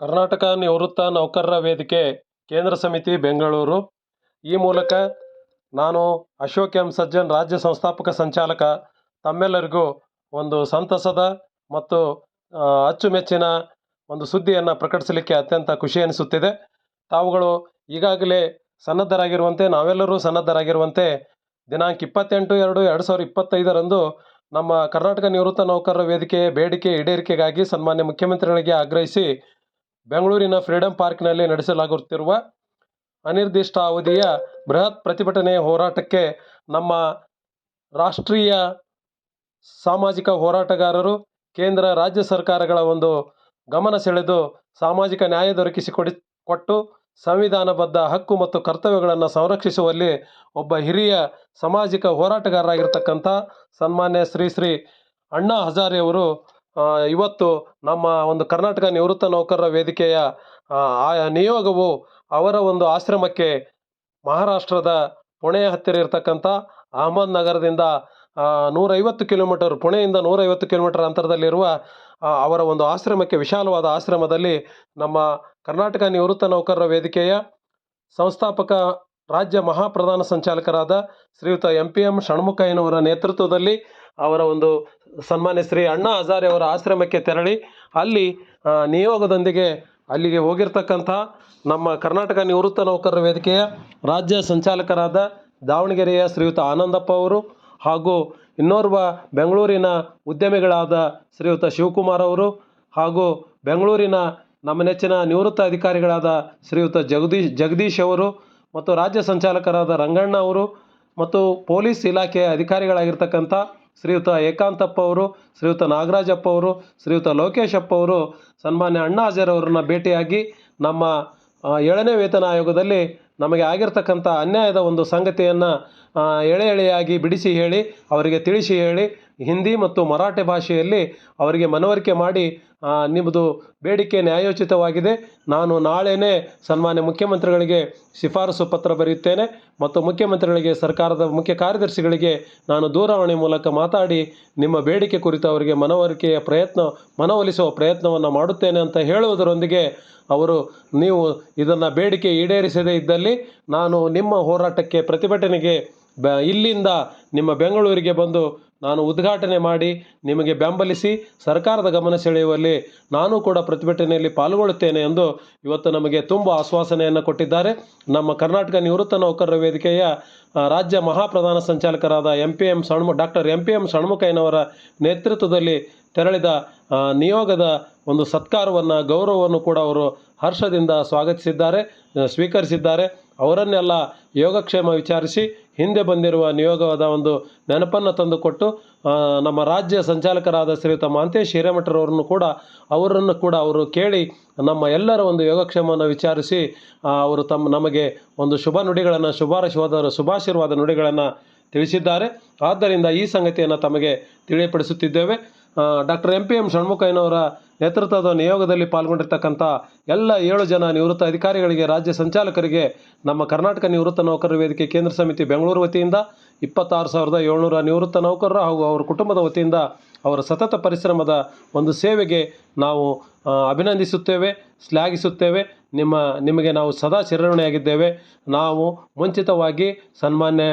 ಕರ್ನಾಟಕ ನಿವೃತ್ತ ನೌಕರರ ವೇದಿಕೆ, ಕೇಂದ್ರ ಸಮಿತಿ, ಬೆಂಗಳೂರು. ಈ ಮೂಲಕ ನಾನು ಅಶೋಕ್ ಎಂ ಸಜ್ಜನ್, ರಾಜ್ಯ ಸಂಸ್ಥಾಪಕ ಸಂಚಾಲಕ, ತಮ್ಮೆಲ್ಲರಿಗೂ ಒಂದು ಸಂತಸದ ಮತ್ತು ಅಚ್ಚುಮೆಚ್ಚಿನ ಒಂದು ಸುದ್ದಿಯನ್ನು ಪ್ರಕಟಿಸಲಿಕ್ಕೆ ಅತ್ಯಂತ ಖುಷಿ ಅನಿಸುತ್ತಿದೆ ತಾವುಗಳು ಈಗಾಗಲೇ ಸನ್ನದ್ಧರಾಗಿರುವಂತೆ, ನಾವೆಲ್ಲರೂ ಸನ್ನದ್ಧರಾಗಿರುವಂತೆ, ದಿನಾಂಕ ಇಪ್ಪತ್ತೆಂಟು ಎರಡು ಎರಡು ಸಾವಿರದ ಇಪ್ಪತ್ತೈದರಂದು ನಮ್ಮ ಕರ್ನಾಟಕ ನಿವೃತ್ತ ನೌಕರರ ವೇದಿಕೆ ಬೇಡಿಕೆ ಈಡೇರಿಕೆಗಾಗಿ ಸನ್ಮಾನ್ಯ ಮುಖ್ಯಮಂತ್ರಿಗಳಿಗೆ ಆಗ್ರಹಿಸಿ ಬೆಂಗಳೂರಿನ ಫ್ರೀಡಂ ಪಾರ್ಕ್ನಲ್ಲಿ ನಡೆಸಲಾಗುತ್ತಿರುವ ಅನಿರ್ದಿಷ್ಟ ಅವಧಿಯ ಬೃಹತ್ ಪ್ರತಿಭಟನೆ ಹೋರಾಟಕ್ಕೆ ನಮ್ಮ ರಾಷ್ಟ್ರೀಯ ಸಾಮಾಜಿಕ ಹೋರಾಟಗಾರರು, ಕೇಂದ್ರ, ರಾಜ್ಯ ಸರ್ಕಾರಗಳ ಒಂದು ಗಮನ ಸೆಳೆದು ಸಾಮಾಜಿಕ ನ್ಯಾಯ ದೊರಕಿಸಿಕೊಡಿ, ಕೊಟ್ಟು ಸಂವಿಧಾನಬದ್ಧ ಹಕ್ಕು ಮತ್ತು ಕರ್ತವ್ಯಗಳನ್ನು ಸಂರಕ್ಷಿಸುವಲ್ಲಿ ಒಬ್ಬ ಹಿರಿಯ ಸಾಮಾಜಿಕ ಹೋರಾಟಗಾರರಾಗಿರ್ತಕ್ಕಂಥ ಸನ್ಮಾನ್ಯ ಶ್ರೀ ಶ್ರೀ ಅಣ್ಣಾ ಹಜಾರೆಯವರು ಇವತ್ತು ನಮ್ಮ ಒಂದು ಕರ್ನಾಟಕ ನಿವೃತ್ತ ನೌಕರರ ವೇದಿಕೆಯ ಆ, ನಿಯೋಗವು ಅವರ ಒಂದು ಆಶ್ರಮಕ್ಕೆ ಮಹಾರಾಷ್ಟ್ರದ ಪುಣೆಯ ಹತ್ತಿರ ಇರತಕ್ಕಂಥ ಅಹಮದ್ ನಗರದಿಂದ ನೂರೈವತ್ತು ಕಿಲೋಮೀಟರ್ ಪುಣೆಯಿಂದ ನೂರೈವತ್ತು ಕಿಲೋಮೀಟರ್ ಅಂತರದಲ್ಲಿರುವ ಅವರ ಒಂದು ಆಶ್ರಮಕ್ಕೆ ವಿಶಾಲವಾದ ಆಶ್ರಮದಲ್ಲಿ ನಮ್ಮ ಕರ್ನಾಟಕ ನಿವೃತ್ತ ನೌಕರರ ವೇದಿಕೆಯ ಸಂಸ್ಥಾಪಕ ರಾಜ್ಯ ಮಹಾಪ್ರಧಾನ ಸಂಚಾಲಕರಾದ ಶ್ರೀಯುತ ಎಂ ಪಿ ಎಂ ಷಣ್ಮುಖಯ್ಯನವರ ನೇತೃತ್ವದಲ್ಲಿ ಅವರ ಒಂದು ಸನ್ಮಾನ್ಯ ಶ್ರೀ ಅಣ್ಣಾ ಹಜಾರೆ ಅವರ ಆಶ್ರಮಕ್ಕೆ ತೆರಳಿ ಅಲ್ಲಿ ನಿಯೋಗದೊಂದಿಗೆ ಅಲ್ಲಿಗೆ ಹೋಗಿರ್ತಕ್ಕಂಥ ನಮ್ಮ ಕರ್ನಾಟಕ ನಿವೃತ್ತ ನೌಕರರ ವೇದಿಕೆಯ ರಾಜ್ಯ ಸಂಚಾಲಕರಾದ ದಾವಣಗೆರೆಯ ಶ್ರೀಯುತ ಆನಂದಪ್ಪ ಅವರು ಹಾಗೂ ಇನ್ನೋರ್ವ ಬೆಂಗಳೂರಿನ ಉದ್ಯಮಿಗಳಾದ ಶ್ರೀಯುತ ಶಿವಕುಮಾರ್ ಅವರು ಹಾಗೂ ಬೆಂಗಳೂರಿನ ನಮ್ಮ ನೆಚ್ಚಿನ ನಿವೃತ್ತ ಅಧಿಕಾರಿಗಳಾದ ಶ್ರೀಯುತ ಜಗದೀಶ್ ಜಗದೀಶ್ ಅವರು ಮತ್ತು ರಾಜ್ಯ ಸಂಚಾಲಕರಾದ ರಂಗಣ್ಣ ಅವರು ಮತ್ತು ಪೊಲೀಸ್ ಇಲಾಖೆಯ ಅಧಿಕಾರಿಗಳಾಗಿರ್ತಕ್ಕಂಥ ಶ್ರೀಯುತ ಏಕಾಂತಪ್ಪ ಅವರು, ಶ್ರೀಯುತ ನಾಗರಾಜಪ್ಪ ಅವರು, ಶ್ರೀಯುತ ಲೋಕೇಶಪ್ಪ ಅವರು, ಸನ್ಮಾನ್ಯ ಅಣ್ಣಾ ಹಾಜರ್ ಅವರನ್ನ ಭೇಟಿಯಾಗಿ ನಮ್ಮ ಏಳನೇ ವೇತನ ಆಯೋಗದಲ್ಲಿ ನಮಗೆ ಆಗಿರ್ತಕ್ಕಂಥ ಅನ್ಯಾಯದ ಒಂದು ಸಂಗತಿಯನ್ನು ಎಳೆ ಎಳೆಯಾಗಿ ಬಿಡಿಸಿ ಹೇಳಿ, ಅವರಿಗೆ ತಿಳಿಸಿ ಹೇಳಿ ಹಿಂದಿ ಮತ್ತು ಮರಾಠಿ ಭಾಷೆಯಲ್ಲಿ ಅವರಿಗೆ ಮನವರಿಕೆ ಮಾಡಿ ನಿಮ್ಮದು ಬೇಡಿಕೆ ನ್ಯಾಯೋಚಿತವಾಗಿದೆ. ನಾನು ನಾಳೆನೇ ಸನ್ಮಾನ್ಯ ಮುಖ್ಯಮಂತ್ರಿಗಳಿಗೆ ಶಿಫಾರಸು ಪತ್ರ ಬರೆಯುತ್ತೇನೆ ಮತ್ತು ಮುಖ್ಯಮಂತ್ರಿಗಳಿಗೆ, ಸರ್ಕಾರದ ಮುಖ್ಯ ಕಾರ್ಯದರ್ಶಿಗಳಿಗೆ ನಾನು ದೂರವಾಣಿ ಮೂಲಕ ಮಾತಾಡಿ ನಿಮ್ಮ ಬೇಡಿಕೆ ಕುರಿತು ಅವರಿಗೆ ಮನವರಿಕೆಯ ಪ್ರಯತ್ನ, ಮನವೊಲಿಸುವ ಪ್ರಯತ್ನವನ್ನು ಮಾಡುತ್ತೇನೆ ಅಂತ ಹೇಳುವುದರೊಂದಿಗೆ ಅವರು, ನೀವು ಇದನ್ನು ಬೇಡಿಕೆ ಈಡೇರಿಸದೇ ಇದ್ದಲ್ಲಿ ನಾನು ನಿಮ್ಮ ಹೋರಾಟಕ್ಕೆ ಪ್ರತಿಭಟನೆಗೆ ಬ, ಇಲ್ಲಿಂದ ನಿಮ್ಮ ಬೆಂಗಳೂರಿಗೆ ಬಂದು ನಾನು ಉದ್ಘಾಟನೆ ಮಾಡಿ ನಿಮಗೆ ಬೆಂಬಲಿಸಿ ಸರ್ಕಾರದ ಗಮನ ಸೆಳೆಯುವಲ್ಲಿ ನಾನು ಕೂಡ ಪ್ರತಿಭಟನೆಯಲ್ಲಿ ಪಾಲ್ಗೊಳ್ಳುತ್ತೇನೆ ಎಂದು ಇವತ್ತು ನಮಗೆ ತುಂಬ ಆಶ್ವಾಸನೆಯನ್ನು ಕೊಟ್ಟಿದ್ದಾರೆ. ನಮ್ಮ ಕರ್ನಾಟಕ ನಿವೃತ್ತ ನೌಕರರ ವೇದಿಕೆಯ ರಾಜ್ಯ ಮಹಾಪ್ರಧಾನ ಸಂಚಾಲಕರಾದ ಎಂ ಪಿ ಎಂ ಷಣ್ಮು ಡಾಕ್ಟರ್ ಎಂ ಪಿ ಎಂ ಷಣ್ಮುಖಯ್ಯನವರ ನೇತೃತ್ವದಲ್ಲಿ ತೆರಳಿದ ನಿಯೋಗದ ಒಂದು ಸತ್ಕಾರವನ್ನು, ಗೌರವವನ್ನು ಕೂಡ ಅವರು ಹರ್ಷದಿಂದ ಸ್ವಾಗತಿಸಿದ್ದಾರೆ ಸ್ವೀಕರಿಸಿದ್ದಾರೆ. ಅವರನ್ನೆಲ್ಲ ಯೋಗಕ್ಷೇಮ ವಿಚಾರಿಸಿ ಹಿಂದೆ ಬಂದಿರುವ ನಿಯೋಗದ ಒಂದು ನೆನಪನ್ನು ತಂದುಕೊಟ್ಟು ನಮ್ಮ ರಾಜ್ಯ ಸಂಚಾಲಕರಾದ ಶ್ರೀಯುತ ಮಾಂತೇಶ್ ಹಿರೇಮಠರವರನ್ನು ಕೂಡ, ಅವರನ್ನು ಕೂಡ ಅವರು ಕೇಳಿ ನಮ್ಮ ಎಲ್ಲರ ಒಂದು ಯೋಗಕ್ಷೇಮವನ್ನು ವಿಚಾರಿಸಿ ಅವರು ತಮ್ಮ ನಮಗೆ ಒಂದು ಶುಭ ನುಡಿಗಳನ್ನು ಶುಭಾರಶವಾದ ಶುಭಾಶೀರ್ವಾದ ನುಡಿಗಳನ್ನು ತಿಳಿಸಿದ್ದಾರೆ. ಆದ್ದರಿಂದ ಈ ಸಂಗತಿಯನ್ನು ತಮಗೆ ತಿಳಿಯಪಡಿಸುತ್ತಿದ್ದೇವೆ. ಡಾಕ್ಟರ್ ಎಂ ಪಿ ಎಂ ಷಣ್ಮುಖಯ್ಯನವರ ನೇತೃತ್ವದ ನಿಯೋಗದಲ್ಲಿ ಪಾಲ್ಗೊಂಡಿರ್ತಕ್ಕಂಥ ಎಲ್ಲ ಏಳು ಜನ ನಿವೃತ್ತ ಅಧಿಕಾರಿಗಳಿಗೆ, ರಾಜ್ಯ ಸಂಚಾಲಕರಿಗೆ, ನಮ್ಮ ಕರ್ನಾಟಕ ನಿವೃತ್ತ ನೌಕರರ ವೇದಿಕೆ ಕೇಂದ್ರ ಸಮಿತಿ ಬೆಂಗಳೂರು ವತಿಯಿಂದ ಇಪ್ಪತ್ತಾರು ಸಾವಿರದ ಏಳ್ನೂರ ನಿವೃತ್ತ ನೌಕರರು ಹಾಗೂ ಅವರ ಕುಟುಂಬದ ವತಿಯಿಂದ ಅವರ ಸತತ ಪರಿಶ್ರಮದ ಒಂದು ಸೇವೆಗೆ ನಾವು ಅಭಿನಂದಿಸುತ್ತೇವೆ, ಶ್ಲಾಘಿಸುತ್ತೇವೆ. ನಿಮ್ಮ, ನಿಮಗೆ ನಾವು ಸದಾ ಚಿರಋಣಿಯಾಗಿದ್ದೇವೆ ನಾವು ಮುಂಚಿತವಾಗಿ ಸನ್ಮಾನ್ಯ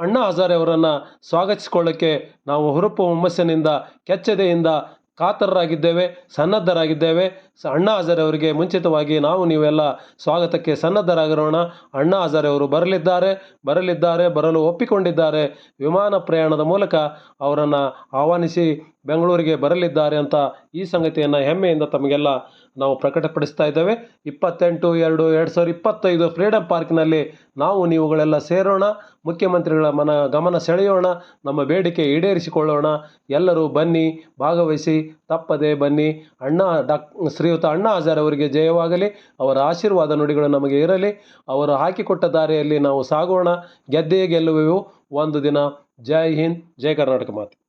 ಅಣ್ಣಾ ಹಜಾರೆ ಅವರನ್ನು ಸ್ವಾಗತಿಸಿಕೊಳ್ಳಕ್ಕೆ ನಾವು ಹುರುಪು ಹುಮ್ಮಸ್ಸಿನಿಂದ, ಕೆಚ್ಚದೆಯಿಂದ ಕಾತರರಾಗಿದ್ದೇವೆ, ಸನ್ನದ್ಧರಾಗಿದ್ದೇವೆ. ಸ ಅಣ್ಣಾ ಹಜಾರೆ ಅವರಿಗೆ ಮುಂಚಿತವಾಗಿ ನಾವು ನೀವೆಲ್ಲ ಸ್ವಾಗತಕ್ಕೆ ಸನ್ನದ್ಧರಾಗಿರೋಣ ಅಣ್ಣಾ ಹಜಾರೆ ಅವರು ಬರಲಿದ್ದಾರೆ ಬರಲಿದ್ದಾರೆ, ಬರಲು ಒಪ್ಪಿಕೊಂಡಿದ್ದಾರೆ. ವಿಮಾನ ಪ್ರಯಾಣದ ಮೂಲಕ ಅವರನ್ನು ಆಹ್ವಾನಿಸಿ ಬೆಂಗಳೂರಿಗೆ ಬರಲಿದ್ದಾರೆ ಅಂತ ಈ ಸಂಗತಿಯನ್ನು ಹೆಮ್ಮೆಯಿಂದ ತಮಗೆಲ್ಲ ನಾವು ಪ್ರಕಟಪಡಿಸ್ತಾ ಇದ್ದೇವೆ. ಇಪ್ಪತ್ತೆಂಟು, ಎರಡು ಎರಡು ಸಾವಿರದ ಇಪ್ಪತ್ತೈದು ಫ್ರೀಡಮ್ ಪಾರ್ಕ್ನಲ್ಲಿ ನಾವು ನೀವುಗಳೆಲ್ಲ ಸೇರೋಣ, ಮುಖ್ಯಮಂತ್ರಿಗಳ ಮನ, ಗಮನ ಸೆಳೆಯೋಣ, ನಮ್ಮ ಬೇಡಿಕೆ ಈಡೇರಿಸಿಕೊಳ್ಳೋಣ. ಎಲ್ಲರೂ ಬನ್ನಿ, ಭಾಗವಹಿಸಿ, ತಪ್ಪದೆ ಬನ್ನಿ. ಅಣ್ಣ ಡಾಕ್, ಶ್ರೀಯುತ ಅಣ್ಣಾ ಹಜಾರೆ ಅವರಿಗೆ ಜಯವಾಗಲಿ. ಅವರ ಆಶೀರ್ವಾದ ನುಡಿಗಳು ನಮಗೆ ಇರಲಿ. ಅವರು ಹಾಕಿಕೊಟ್ಟ ದಾರಿಯಲ್ಲಿ ನಾವು ಸಾಗೋಣ. ಗೆದ್ದೇ ಗೆಲ್ಲುವೆವು. ಒಂದು ದಿನ. ಜೈ ಹಿಂದ್, ಜೈ ಕರ್ನಾಟಕ ಮಾತೆ.